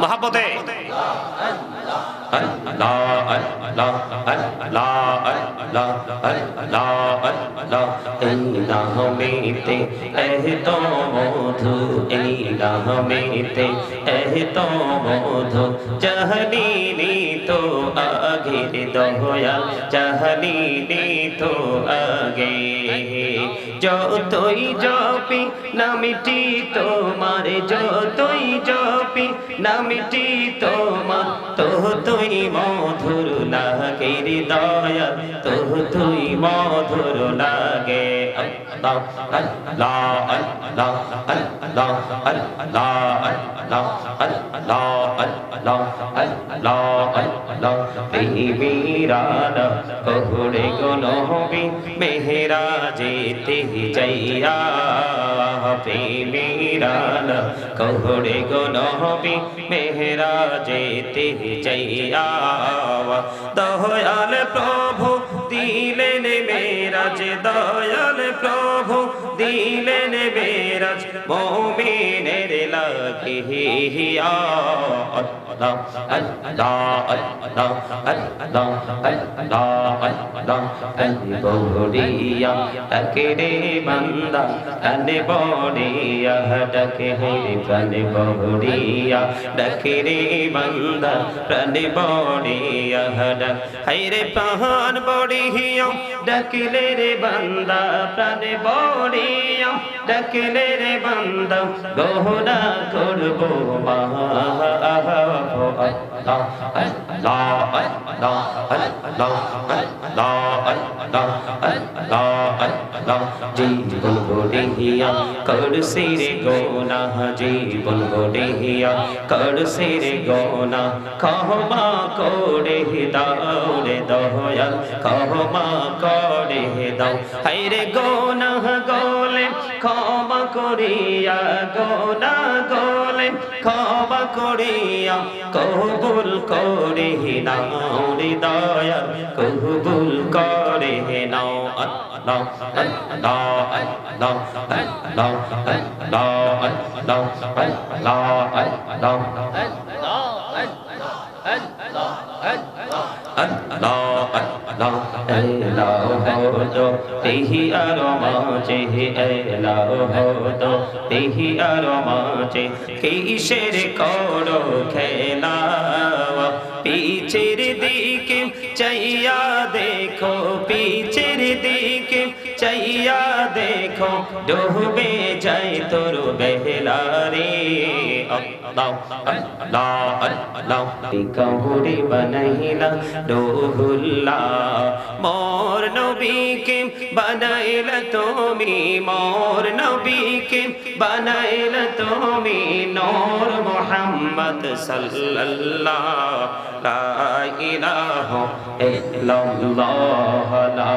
মহাপতে নামেতে এহ তো মধু এই নামেতে এহ তো মধু চাহনি তো আগে দয়া, চাহনি তো আগে। যতই জপি, নামিটি তোমার, যতই জপি, নামিটি তোমার। তো তুই মধুর লাগে হৃদয় তো তুই মধুর লাগে वीराना बहुड़े गुनोह भी मेहरा जेते जैया पे मीरान बहुड़े गुनोह भी मेहरा जेते जैया, दोहयाल प्रभु दिलन में মেরাজ দয়াল প্রভু দিলেন মেরাজ মোমিনের লাগিয়া আল্লাহ আল্লাহ আল্লাহ আল্লাহ আল্লাহ আল্লাহ বড়িয়া তাকে রে বান্দা তানে ডাকে হে প্রাণে ডাকে রে ডাকিলে রে বান্দা, প্রাণে বড়িয়া ডাকিলে রে বান্দা, গহনা করব জীবন গড়িয়া, কর সিরে গোনা, জীবন গড়িয়া, কর সিরে গোনা ক্ষমা করে দাও রে দয়াল ক্ষমা করে দাও হাইরে গোনা গোলে ক্ষমা করিয়া গোনা গোলে ক্ষমা করিয়া কবুল করে নাও রে দয়াল কবুল করে নাও আল্লাহ আল্লাহ আল্লাহ আল্লাহ আল্লাহ আল্লাহ আল্লাহ আল্লাহ আল্লাহ এলাও হতো তেহি আর মাঝে এলাও হতো তেহি আর মাঝে কিসের করো খেলা পিছের দিকে চাইয়া দেখো পিছের দিকে চাইয়া দেখো, ডুবে যাই তোর বেহলা রে আল্লাহ আল্লাহ আল্লাহ। কাহুরি বানাইলা ডোহুল্লা মোর নবীকে বানাইলা তুমি, মোর নবীকে বানাইলা তুমি নূর মুহাম্মদ সাল্লাল্লাহ লা ইলাহা ইল্লাল্লাহ, লা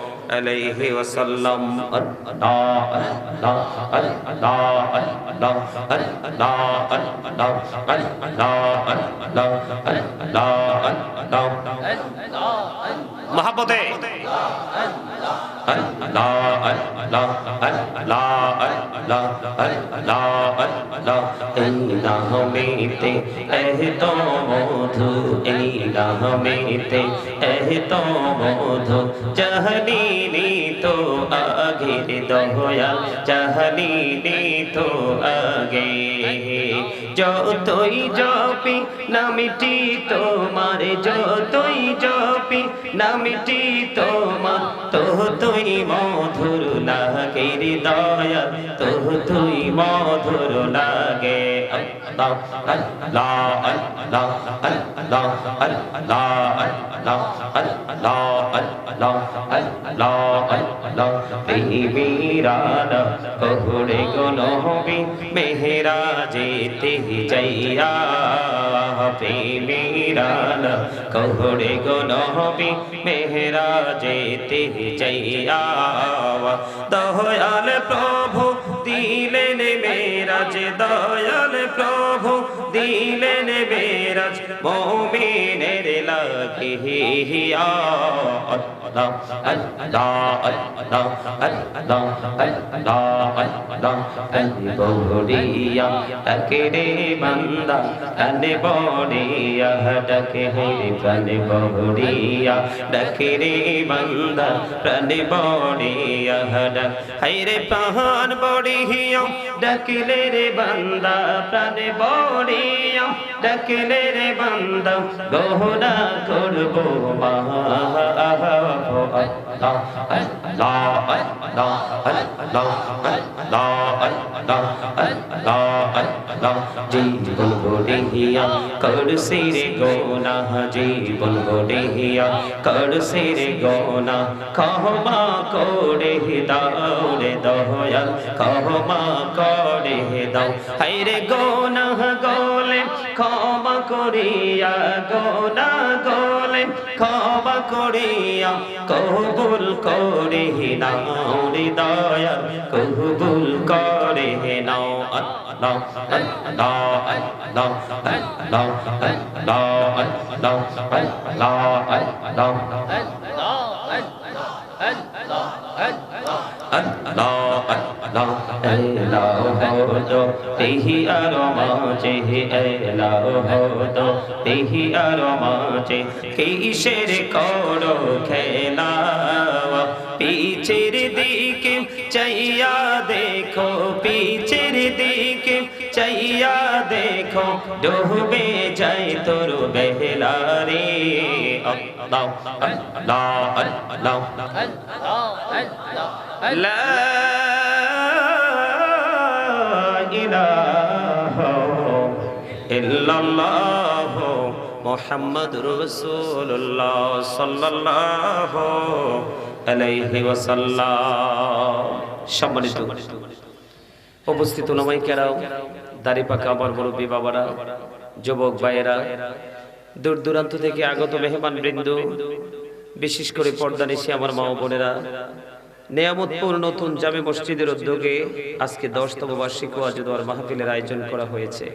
عليه وسلم الله الله الله الله الله الله الله الله الله মহাপতে নামেতে এহ তো মধু এই নামেতে এহ তো মধু চাহনি তো আগে দয়া, চাহনি তো আগে। যতই জপি, নামিটি তোমার, যতই জপি, নামিটি তোমার। তো তুই মধুর লাগে হৃদয় তো তুই মধুর লাগে वीराना बहुड़े गुनोह भी मेहरा जेते जैया पे वीराना बहुड़े गुनोह भी मेहरा जेते जैया। दोहयाल प्रभु दिले ने বিরাজ দয়াল প্রভু দিলেন বিরাজ মৌমিনের লাগিয়া রে বান্দা তানে বড়িয়া ডাকে হে প্রাণে বড়িয়া ডাকে রে বান্দা প্রাণে বড়িয়া ডাক হাই রে পাহান বড়িয়া ডাকিলে রে বান্দা প্রাণে বড়িয়া ডাকিলে রে বান্দা গহনা করব মা জীবন গোড়িয়া কর সিরে গোনা জীবন গোড়িয়া কর সিরে গোনা ক্ষমা করে দাও রে ক্ষমা করে দাও হাইরে গোনা গোলে ক্ষমা করিয়া গোনা গোলে ক্ষমা করিয়া কবুল করে নাও রে দয়াল কবুল করে নাও আল্লাহ আল্লাহ আল্লাহ আল্লাহ আল্লাহ আল্লাহ আল্লাহ আল্লাহ আল্লাহ আল্লাহ তো তেহি আর মাঝে এলাহ তো তেহি আর মাঝে কিসের কর খেলা পিছের দিকে চাইয়া দেখো পিছের দিকে চাইয়া দেখো ডুবে যাই তোর বেহলা রে আল্লাহ আল্লাহ আল্লাহ আল্লাহ আল্লাহ ইলাহা ইল্লাল্লাহ মুহাম্মাদুর রাসূলুল্লাহ সম্মানিত উপস্থিত ওলামাই কেরাও দাড়ি পাকা আমার মুরব্বী বাবারা, যুবক ভাইয়েরা, দূর দূরান্ত থেকে আগত মেহমান বৃন্দ বিশেষ করে পর্দা নিশি আমার মা বোনেরা নিয়ামতপুর নতুন জামে মসজিদের উদ্যোগে আজকে দশতম বার্ষিক ওয়াজুদার মাহফিলের আয়োজন করা হয়েছে।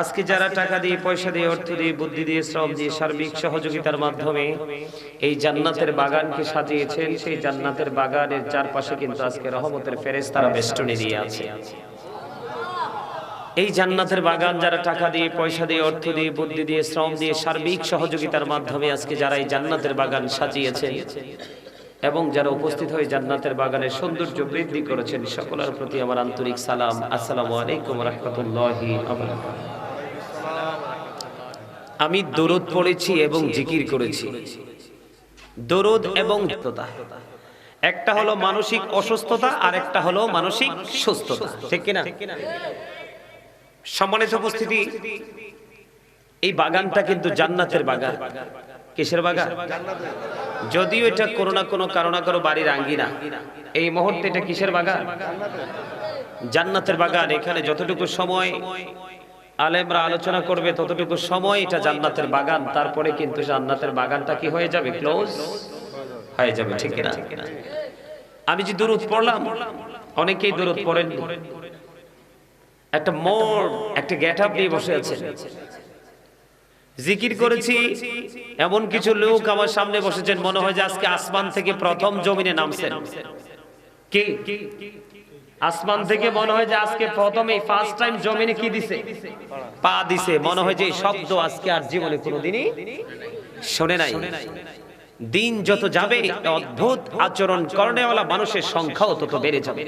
আজকে যারা টাকা দিয়ে, পয়সা দিয়ে, অর্থ দিয়ে, বুদ্ধি দিয়ে, শ্রম দিয়ে সার্বিক সহযোগিতার মাধ্যমে এই জান্নাতের বাগানকে সাজিয়েছেন, সেই জান্নাতের বাগানের চারপাশে কিন্তু আজকে রহমতের ফেরেস তারা বেষ্টনী দিয়ে আছে। এই জান্নাতের বাগান যারা টাকা দিয়ে, পয়সা দিয়ে, অর্থ দিয়ে, বুদ্ধি দিয়ে, শ্রম দিয়ে সার্বিক সহযোগিতার মাধ্যমে আজকে যারা এই জান্নাতের বাগান সাজিয়েছেন এবং যারা উপস্থিত হয়ে জান্নাতের বাগানের সৌন্দর্য বৃদ্ধি করেছেন, সকলের প্রতি আমার আন্তরিক সালাম। আসসালামু আলাইকুম রহমতুল্লাহি আমি দরুদ পড়েছি এবং জিকির করেছি। দরুদ এবং একটা হলো মানসিক অসুস্থতা আর একটা হলো মানসিক সুস্থতা। ঠিক কিনা? সম্মানিত উপস্থিতি, এই বাগানটা কিন্তু জান্নাতের বাগান। কিসের বাগান? যদিও এটা কোনো না কোনো কারও না, কারও বাড়ির আঙ্গিনা। এই মুহূর্তে এটা কিসের বাগান? জান্নাতের বাগান। এখানে যতটুকু সময় আলেমরা আলোচনা করবে, ততটুকু সময় এটা জান্নাতের বাগান। তারপরে কিন্তু জান্নাতের বাগানটা কি হয়ে যাবে? ক্লোজ হয়ে যাবে, ঠিক কিনা আমি যে দূরত পড়লাম, অনেকেই দূরত পড়েন একটা মোড়, একটা গেট আপ নিয়ে বসে আছে জিকির করেছি এমন কিছু লোক আমার সামনে বসেছেন মনে হয় যে আজকে আসমান থেকে প্রথম জমিনে নামছেন। কি? আসমান থেকে মনে হয় যে আজকে প্রথমে ফার্স্ট টাইম জমিনে কি দিছে? পা দিছে। মনে হয় যে এই শব্দ আজকে আর জীবনে কোনোদিনই শোনে নাই। দিন যত যাবে অদ্ভুত আচরণ করণেওয়ালা মানুষের সংখ্যাও তত বেড়ে যাবে।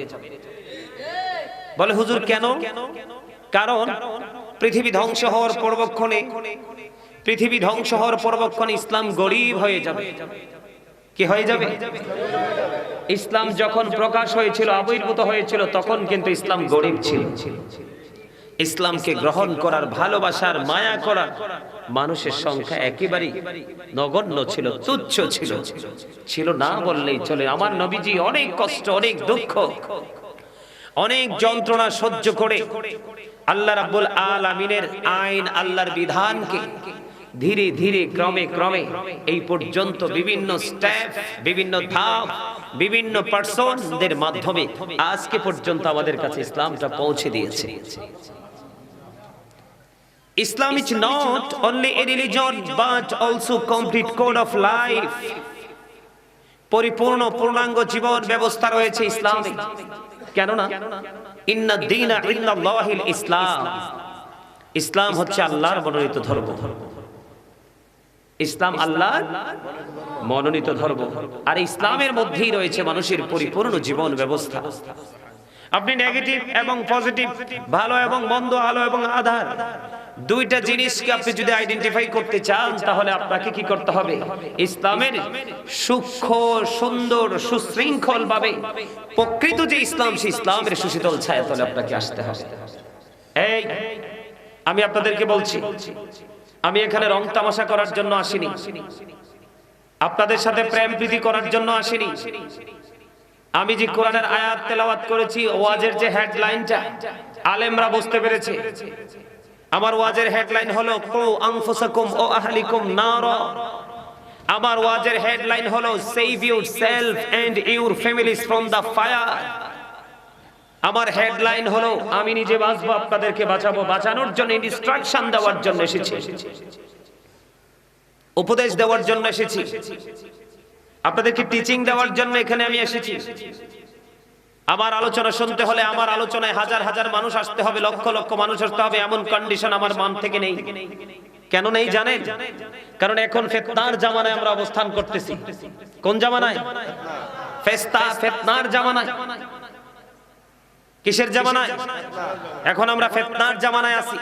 বলে হুজুর কেন? কারণ পৃথিবী ধ্বংস হওয়ার পূর্বক্ষণে পৃথিবী ধ্বংস হওয়ার পূর্বক্ষণে ইসলাম গরিব হয়ে যাবে। কি হয়ে যাবে? ইসলাম যখন প্রকাশ হয়েছিল, আবির্ভূত হয়েছিল, তখন কিন্তু ইসলাম গরিব ছিল। ইসলামকে গ্রহণ করার, ভালোবাসার, মায়া করার মানুষের সংখ্যা একেবারেই নগণ্য ছিল, তুচ্ছ ছিল। ছিল না বললেই চলে। আমার নবীজি অনেক কষ্ট, অনেক দুঃখ, অনেক যন্ত্রণা সহ্য করে আল্লাহ রাব্বুল আলামিনের আইন, আল্লাহর বিধানকে ধীরে ধীরে, ক্রমে ক্রমে এই পর্যন্ত বিভিন্ন স্টেপ বিভিন্ন ধাপ, বিভিন্ন পার্সনদের মাধ্যমে আজকে পর্যন্ত আমাদের কাছে ইসলামটা পৌঁছে দিয়েছে। Islam is not only a religion, but also complete code of life. পরিপূর্ণ পূর্ণাঙ্গ জীবন ব্যবস্থা রয়েছে ইসলামে। কেননা, ইন্না দীনা ইন্নাল্লাহিল ইসলাম। ইসলাম হচ্ছে আল্লাহর মনোনীত ধর্ম। ইসলাম আল্লাহ মনোনীত ধর্ম। আর ইসলামের মধ্যেই রয়েছে মানুষের পরিপূর্ণ জীবন ব্যবস্থা। আপনি নেগেটিভ এবং পজিটিভ ভালো এবং মন্দ, আলো এবং আধার, দুইটা জিনিসকে আপনি যদি আইডেন্টিফাই করতে চান, তাহলে আপনাকে কি করতে হবে? ইসলামের সূক্ষ্ম, সুন্দর সুশৃঙ্খল ভাবে প্রকৃত যে ইসলাম, সেই ইসলামের সুশীতল ছায়াতলে আপনাকে আসতে হবে। এই, আমি আপনাদেরকে বলছি আমি এখানে রং তামাশা করার জন্য আসিনি। আপনাদের সাথে প্রেম প্রীতি করার জন্য আসিনি। আমি যে কোরআনের আয়াত তেলাওয়াত করেছি, ওয়াজের যে হেডলাইনটা, আলেমরা বুঝতে পেরেছে। আমার ওয়াজের হেডলাইন হলো, কু আনফুসাকুম ও আহলিকুম নারা। আমার ওয়াজের হেডলাইন হলো save yourself and your families from the fire আমার হেডলাইন হলো, আমি নিজে বাঁচবো, আপনাদেরকে বাঁচাবো, বাঁচানোর জন্য ইনস্ট্রাকশন দেওয়ার জন্য এসেছি। উপদেশ দেওয়ার জন্য এসেছি। আপনাদেরকে টিচিং দেওয়ার জন্য এখানে আমি এসেছি। আমার আলোচনা শুনতে হলে আমার আলোচনায় হাজার হাজার মানুষ আসতে হবে, লক্ষ লক্ষ মানুষ আসতে হবে, এমন কন্ডিশন আমার মান থেকে নেই। কেন নেই জানেন? কারণ এখন ফেতনার জামানায় আমরা অবস্থান করতেছি। কোন জামানায়? ফেস্তা, ফেতনার জামানায়। কিসের জামানায়? এখন আমরা ফেতনার জামানায় আছি।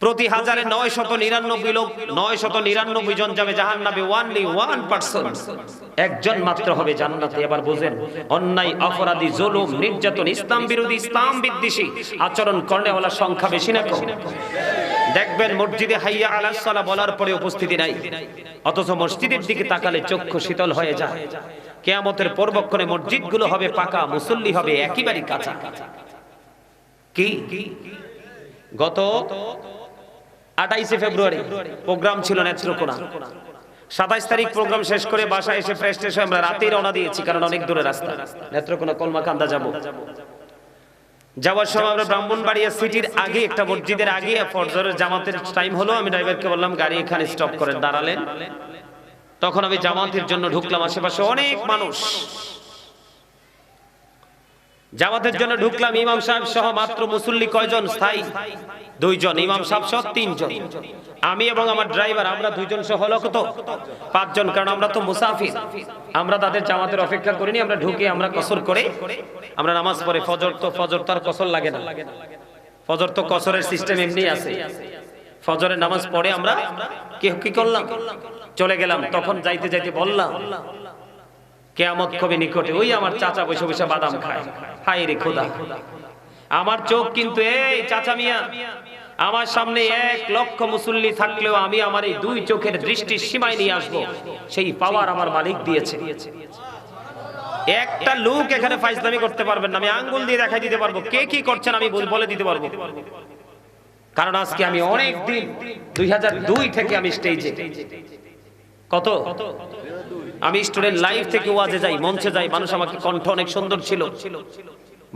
প্রতি হাজারে নয় শত নিরানব্বই লোক নয় শত নিরানব্বই জন যাবে জাহান নামে ওয়ানলি ওয়ান পার্সন একজন মাত্র হবে জান্নাতে এবার বুঝেন। অন্যায় অপরাধী জুলুম নির্যাতন ইসলাম বিরোধী ইসলাম বিদ্বেষী। আচরণ কর্নেওয়ালা সংখ্যা বেশি না দেখবেন মসজিদে হাইয়া আলাহ সালা বলার পরে উপস্থিতি নাই। অথচ মসজিদের দিকে তাকালে চক্ষু শীতল হয়ে যায়। কেয়ামতের পূর্বক্ষণে মসজিদগুলো হবে পাকা, মুসল্লি হবে একেবারে কাঁচা। কি? গত আঠাইশে ফেব্রুয়ারি প্রোগ্রাম ছিল নেত্রকোনা সাতাইশ তারিখ প্রোগ্রাম শেষ করে বাসায় এসে ফ্রেশ ট্রেশ আমরা রাতেই রওনা দিয়েছি, কারণ অনেক দূরে রাস্তা। নেত্রকোনা কলমাকান্দা যাব। যাওয়ার সময় আমরা ব্রাহ্মণবাড়িয়া সিটির আগে একটা মসজিদের আগে ফজরের জামাতের টাইম হলো, আমি ড্রাইভারকে বললাম, গাড়ি এখানে স্টপ করে দাঁড়ালেন। তখন আমি জামাতের জন্য ঢুকলাম আশেপাশে অনেক মানুষ। জামাতের জন্য ঢুকলাম ইমাম সাহেব সহ মাত্র মুসল্লি কয়জন? স্থায়ী। দুইজন, ইমাম সাহেব সহ তিনজন। আমি এবং আমার ড্রাইভার, আমরা দুইজন সহ হলো কত পাঁচজন, কারণ আমরা তো মুসাফির। আমরা তাদের জামাতের অপেক্ষা করিনি, আমরা ঢুকে আমরা কসর করে, আমরা নামাজ পড়ে। ফজর তো ফজর তো আর কসর লাগে না। ফজর তো কসরের সিস্টেম এমনি আছে। ফজরের নামাজ পড়ে আমরা কি কি করলাম? চলে গেলাম, তখন যাইতে যাইতে বললাম, কেয়ামত কবে নিকটে ওই আমার চাচা বসে বসে বাদাম খায়। হাই রে খোদা। আমার চোখ কিন্তু এই চাচা মিয়া, আমার সামনে এক লক্ষ মুসল্লি থাকলেও আমি আমার এই দুই চোখের দৃষ্টি সীমায় নিয়ে আসব। সেই পাওয়ার আমার মালিক দিয়েছে। একটা লোক এখানে ফাইজলামি করতে পারবেন না, আমি আঙ্গুল দিয়ে দেখাই দিতে পারব। কে কি করছেন আমি বল- দিতে পারব। কারণ আজকে আমি অনেক দিন, দুই হাজার দুই থেকে আমি স্টেজে কত? আমি স্টুডেন্ট লাইফ থেকে ওয়াজে যাই, মঞ্চে যাই, মানুষ আমাকে কণ্ঠ অনেক সুন্দর ছিল।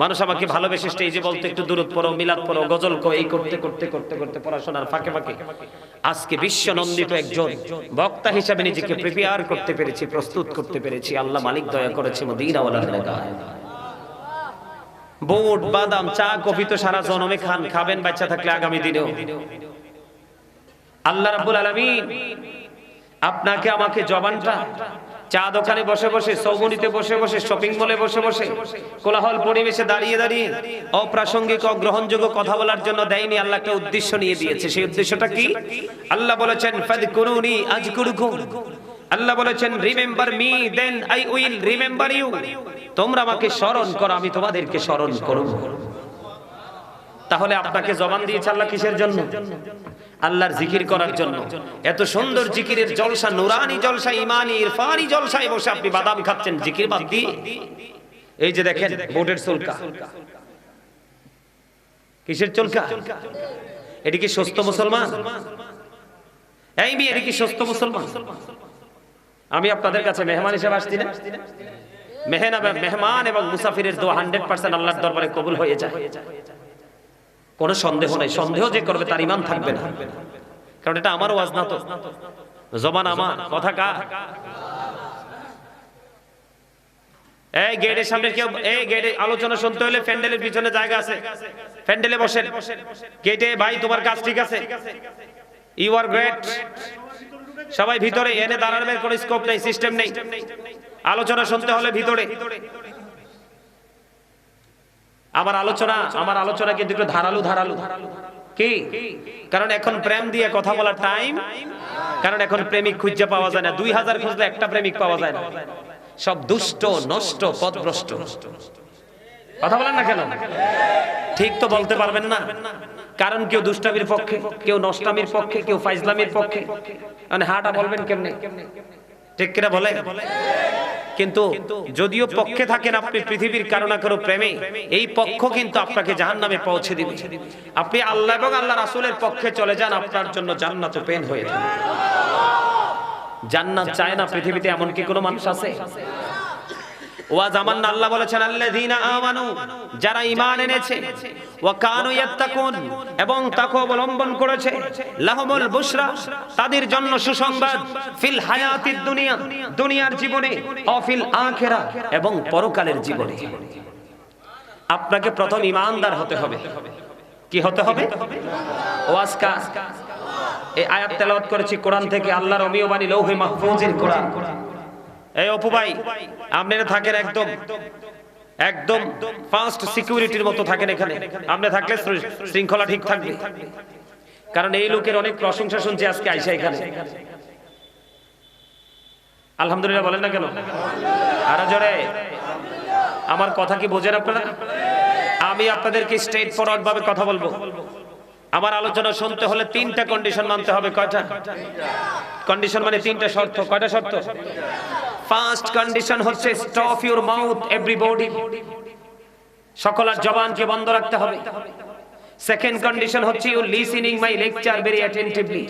মানুষ আমাকে ভালোবেসে স্টেজে বলতে, একটু দূরত পড়ো, মিলাদ পড়ো, গজল কো, এই করতে করতে করতে করতে, পড়াশোনার ফাঁকে ফাঁকে। আজকে বিশ্ব নন্দিত একজন বক্তা হিসাবে নিজেকে প্রিপেয়ার করতে পেরেছি, প্রস্তুত করতে পেরেছি। আল্লাহ মালিক দয়া করেছে, মদিনাওয়ালার এলাকায় বুট, বাদাম, চা, কফি তো সারা জনমে খান, খাবেন, বাচ্চা থাকলে আগামী দিনেও। আল্লাহ রাব্বুল আলামিন আপনাকে আমাকে জবানটা চা দোকানে বসে বসে সৌগনিতে বসে বসে শপিং মলে বসে বসে, কোলাহল পরিবেশে দাঁড়িয়ে দাঁড়িয়ে, অপ্রাসঙ্গিক, অগ্রহণযোগ্য কথা বলার জন্য দেয়নি, আল্লাহ একটা উদ্দেশ্য নিয়ে দিয়েছে। সেই উদ্দেশ্যটা কি? আল্লাহ বলেছেন, ফাদকুরুনি আজকুরুকুম। আল্লাহ বলেছেন, remember me, then I will remember you. তোমরা আমাকে স্মরণ করো, আমি তোমাদেরকে স্মরণ করব। তাহলে আপনাকে জবান দিয়েছে আল্লাহ কিসের জন্য? আল্লাহর জিকির করার জন্য। এত সুন্দর জিকিরের জলসা, নুরানি জলসা, ইমানি, ইরফানি জলসায় বসে আপনি বাদাম খাচ্ছেন, জিকির বাদ দিয়ে। এই যে দেখেন, বোটের সুলকা কিসের চুলকা? এটি কি সুস্থ মুসলমান? এই মেয়ে, এটি কি সুস্থ মুসলমান? আমি আপনাদের কাছে মেহমান হিসেবে আসছি না। মেহমান এবং মুসাফিরের দোয়া হান্ড্রেড পার্সেন্ট আল্লাহর দরবারে কবুল হয়ে যায়। কোনো সন্দেহ নাই। সন্দেহ যে করবে তার ইমান থাকবে না। কারণ এটা আমার ওয়াজ না তো। জবান আমার। কথা কা এই গেটের সামনে কেউ এই গেটে আলোচনা শুনতে হলে প্যান্ডেলের পিছনে জায়গা আছে। প্যান্ডেলে বসেন। গেটে, ভাই, তোমার কাজ ঠিক আছে? ইউ আর গ্রেট সবাই ভিতরে। এনে দাঁড়ানোর কোনো স্কোপ নেই সিস্টেম নেই। আলোচনা শুনতে হলে ভিতরে। আমার আলোচনা আমার আলোচনা কিন্তু একটু ধারালু ধারালু। কি? কারণ এখন প্রেম দিয়ে কথা বলার টাইম কারণ এখন প্রেমিক খুঁজে পাওয়া যায় না। দুই হাজার খুঁজলে একটা প্রেমিক পাওয়া যায় না। সব দুষ্ট, নষ্ট, পদভ্রষ্ট। কথা বলেন না কেন? ঠিক তো বলতে পারবেন না। কারণ কেউ দুষ্টামির পক্ষে, কেউ নষ্টামির পক্ষে, কেউ ফাইজলামির পক্ষে। মানে হাটা বলবেন কেমনে? ঠিক কিনা বলে কিন্তু যদিও পক্ষে থাকেন আপনি পৃথিবীর কারও না কারও প্রেমে, এই পক্ষ কিন্তু আপনাকে জাহান নামে পৌঁছে দিবে। আপনি আল্লাহ এবং আল্লাহ রাসুলের পক্ষে চলে যান, আপনার জন্য জান্নাত পেন হয়ে যাবে জান্নাত চায় না পৃথিবীতে এমন কি কোনো মানুষ আছে? ওয়া জামান্না আল্লাহ বলেছেন আমানু, যারা এনেছে এবং অবলম্বন করেছে তাদের জন্য সুসংবাদ, ফিল হায়াতিদ দুনিয়া, দুনিয়ার জীবনে, ও ফিল এবং পরকালের জীবনে। আপনাকে প্রথম ঈমানদার হতে হবে। কি হতে হবে? এই আয়াত তেলাওয়াত করেছি কোরআন থেকে, আল্লাহর অমীয় বাণী লৌহে মাহফুজের কোরআন। এই অপু ভাই, আপনারা থাকেন একদম একদম ফাস্ট সিকিউরিটির মতো থাকেন এখানে। আপনি থাকলে শৃঙ্খলা ঠিক থাকবে। কারণ এই লোকের অনেক প্রশংসা শুনছি আজকে আইসা এখানে। আলহামদুলিল্লাহ বলেন না কেন? আরও জোরে। আমার কথা কি বোঝেন আপনারা? আমি আপনাদেরকে স্ট্রেট ফরওয়ার্ড ভাবে কথা বলব। আমার আলোচনা শুনতে হলে তিনটা কন্ডিশন মানতে হবে। কয়টা? কন্ডিশন মানে তিনটা শর্ত। কয়টা শর্ত? ফার্স্ট কন্ডিশন হচ্ছে স্টপ ইউর মাউথ এভরিবডি সকলের জবানকে বন্ধ রাখতে হবে। সেকেন্ড কন্ডিশন হচ্ছে you listening my lecture very attentively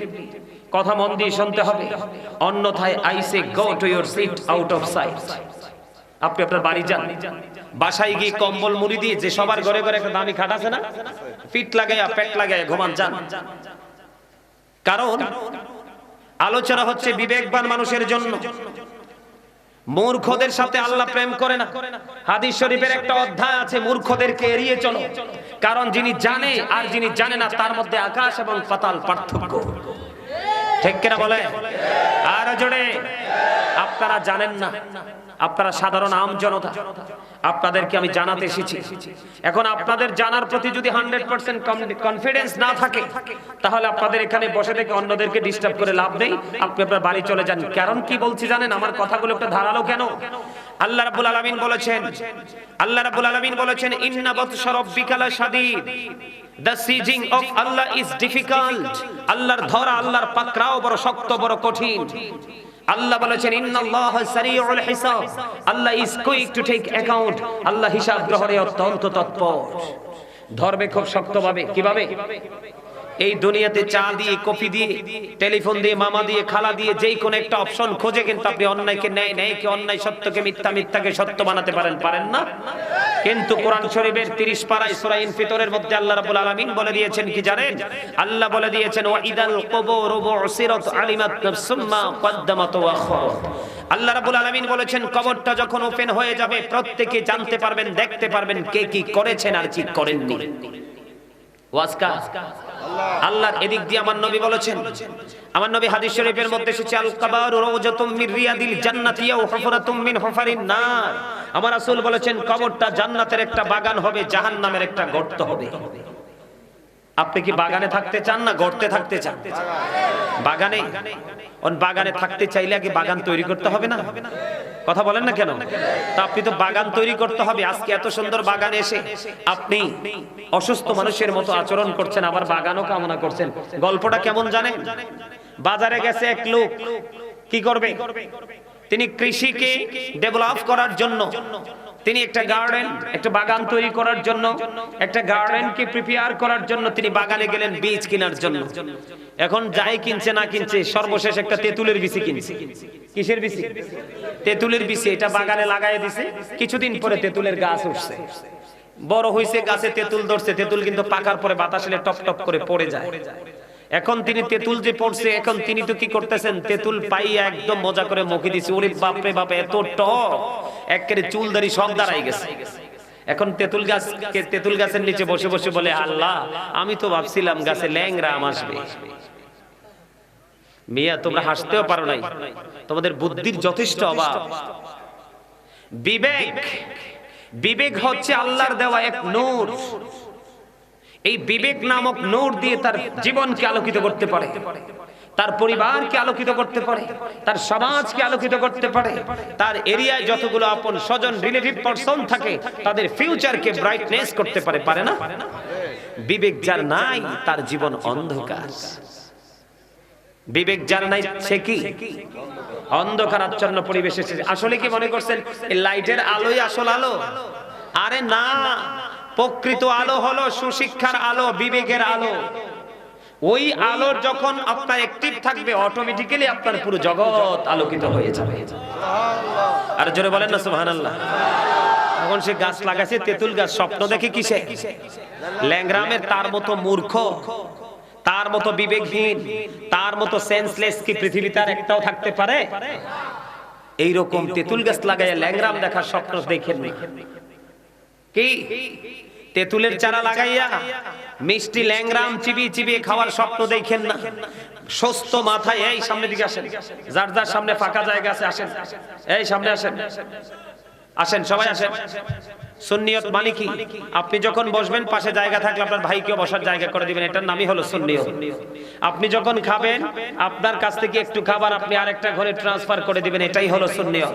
কথা মন দিয়ে শুনতে হবে। অন্যথায় I say go to your seat out of sight আপনি আপনার বাড়ি যান। বাসায় গিয়ে কম্বল মুড়ি দিয়ে যে সবার ঘরে ঘরে একটা দামি খাট আছে না পিঠ লাগাইয়া পেট লাগাইয়া ঘুমান, যান। কারণ, আলোচনা হচ্ছে বিবেকবান মানুষের জন্য। মূর্খদের সাথে আল্লাহ প্রেম করে না। হাদিস শরীফের একটা অধ্যায় আছে, মূর্খদেরকে এড়িয়ে চলো। কারণ যিনি জানে আর যিনি জানে না, তার মধ্যে আকাশ এবং পাতাল পার্থক্য। ঠিক কিনা বলে আর জোরে। আপনারা জানেন না। আপনারা সাধারণ আম জনতা। আপনাদেরকে আমি জানাতে এসেছি। এখন আপনাদের জানার প্রতি যদি হান্ড্রেড পার্সেন্ট কনফিডেন্স না থাকে, তাহলে আপনাদের এখানে বসে থেকে অন্যদেরকে ডিস্টার্ব করে লাভ নেই। আপনি আপনার বাড়ি চলে যান। কারণ কি বলছি জানেন? আমার কথাগুলো একটা ধারালো কেন? আল্লাহ রাব্বুল আলামিন বলেছেন, আল্লাহ রাব্বুল আলামিন বলেছেন, ইন্না বাতশা রাব্বিকা লাশাদীদ The sieging of Allah is difficult. আল্লাহর ধরা, আল্লাহর পাকড়াও বড় শক্ত, বড় কঠিন। আল্লাহ বলেছেন, ইন্নাল্লাহ সারিউল হিসাব। Allah is quick to take account Allah হিসাব গ্রহণে অত্যন্ত তৎপর। ধরবে খুব শক্তভাবে। কীভাবে? এই দুনিয়াতে চা দিয়ে, কফি দিয়ে, টেলিফোন দিয়ে, মামা দিয়ে, খালা দিয়ে, যেই কোন একটা অপশন খোঁজে কিন্তু আপনি অন্যায়কে ন্যায়, ন্যায়কে অন্যায়, সত্যকে মিথ্যা, মিথ্যাকে সত্য বানাতে পারেন পারেন না? কিন্তু কোরআন শরীফের 30 পারায় সূরা ইনফিতরের মধ্যে আল্লাহ রাব্বুল আলামিন বলে দিয়েছেন কি জানেন? আল্লাহ বলে দিয়েছেন ওয়া ইদাল কুবুর বুসিরাত আলিমাত নাফসুম মা কদ্দামাত ওয়া আল্লাহ রাব্বুল আলামিন বলেছেন, কবরটা যখন ওপেন হয়ে যাবে, প্রত্যেকে জানতে পারবেন, দেখতে পারবেন কে কি করেছেন আর কি করেননি। ওয়াজকা আল্লাহর এদিক দিয়ে আমার নবী বলেছেন, আমার নবী হাদিস শরীফের মধ্যে এসেছে আল কাবারু রাওজাতুম মির রিয়াদিল জান্নাতি ওয়া হুফরাতুম মিন হুফারিন নার। আমার রাসূল বলেছেন, কবরটা জান্নাতের একটা বাগান হবে, জাহান্নামের একটা গর্ত হবে। আপনি কি বাগানে থাকতে চান না গর্তে থাকতে চান? বাগানে বাগানে থাকতে চাইলে আগে বাগান তৈরি করতে হবে না? কথা বলেন না কেন? তা আপনি তো বাগান তৈরি করতে হবে, আজকে এত সুন্দর বাগান এসে আপনি অসুস্থ মানুষের মতো আচরণ করছেন, আবার বাগানও কামনা করছেন। গল্পটা কেমন জানেন? বাজারে গেছে এক লোক, কি করবে? তিনি কৃষিকে ডেভেলপ করার জন্য তিনি একটা গার্ডেন একটা বাগান তৈরি করার জন্য, একটা গার্ডেনকে প্রিপেয়ার করার জন্য তিনি বাগানে গেলেন, বীজ কেনার জন্য। এখন যাই কিনছে না কিনছে, সর্বশেষ একটা তেঁতুলের বিচি কিনছে। কিসের বিচি তেঁতুলের বিচি এটা বাগানে লাগাই দিছে, কিছুদিন পরে তেঁতুলের গাছ উঠছে। বড় হইছে গাছে তেঁতুল ধরছে, তেঁতুল কিন্তু পাকার পরে বাতাস টপ টপ করে পড়ে যায়। এখন তিনি তেঁতুল যে পড়ছে, এখন তিনি তো কি করতেছেন? তেঁতুল পাইয়া একদম মজা করে মুখে দিছে। ওরে বাপরে বাপ, এত টক। একেবারে চুল দাড়ি সব দাঁড়াই গেছে। এখন তেঁতুল গাছ তেঁতুল গাছের নিচে বসে বসে বলে, আল্লাহ, আমি তো ভাবছিলাম গাছে ল্যাংরা আম আসবে। মিয়া, তোমরা হাসতেও পারো নাই। তোমাদের বুদ্ধির যথেষ্ট অভাব। বিবেক বিবেক হচ্ছে আল্লাহর দেওয়া এক নূর। এই বিবেক নামক নূর দিয়ে তার জীবনকে আলোকিত করতে পারে। তার পরিবারকে আলোকিত করতে পারে। তার সমাজকে আলোকিত করতে পারে। তার এরিয়ায় যতগুলো আপন স্বজন রিলেটিভ পারসন থাকে, তাদের ফিউচারকে ব্রাইটনেস করতে পারে পারে না? বিবেক যার নাই, তার জীবন অন্ধকার। বিবেক যার নাই, সে কি? অন্ধকার, আচ্ছন্ন পরিবেশে আসলে কি মনে করছেন? লাইটের আলোই আসল আলো? আরে না। প্রকৃত আলো হলো সুশিক্ষার আলো, বিবেকের আলো। ওই আলো যখন আপনার অ্যাক্টিভ থাকবে অটোমেটিক্যালি আপনার পুরো জগৎ আলোকিত হয়ে যাবে। আর জোরে বলেন না, সুবহানাল্লাহ। এখন সে গাছ লাগাছে তেঁতুল গাছ, স্বপ্ন দেখে কিসে? ল্যাংরামের তার মতো মূর্খ, তার মতো বিবেকহীন, তার মতো সেন্সলেস কি পৃথিবীতে আর একটাও থাকতে পারে? এইরকম তেঁতুল গাছ লাগাইয়া ল্যাংরাম দেখার স্বপ্ন দেখেন কি? তেঁতুলের চারা লাগাইয়া মিষ্টি ল্যাংরাম চিবিয়ে চিবিয়ে খাওয়ার স্বপ্ন দেখেন না। সুস্থ মাথায়, এই সামনে দিকে আসেন। যার যার সামনে ফাঁকা জায়গা আছে, আসেন। এই সামনে আসেন। আসেন, সবাই আসেন। সুন্নিয়ত মানে কি? আপনি যখন বসবেন, পাশে জায়গা থাকলে আপনার ভাইকেও বসার জায়গা করে দিবেন। এটার নামই হলো সুন্নিয়ত। আপনি যখন খাবেন, আপনার কাছ থেকে একটু খাবার আপনি আরেকটা ঘরে ট্রান্সফার করে দিবেন। এটাই হলো সুন্নিয়ত।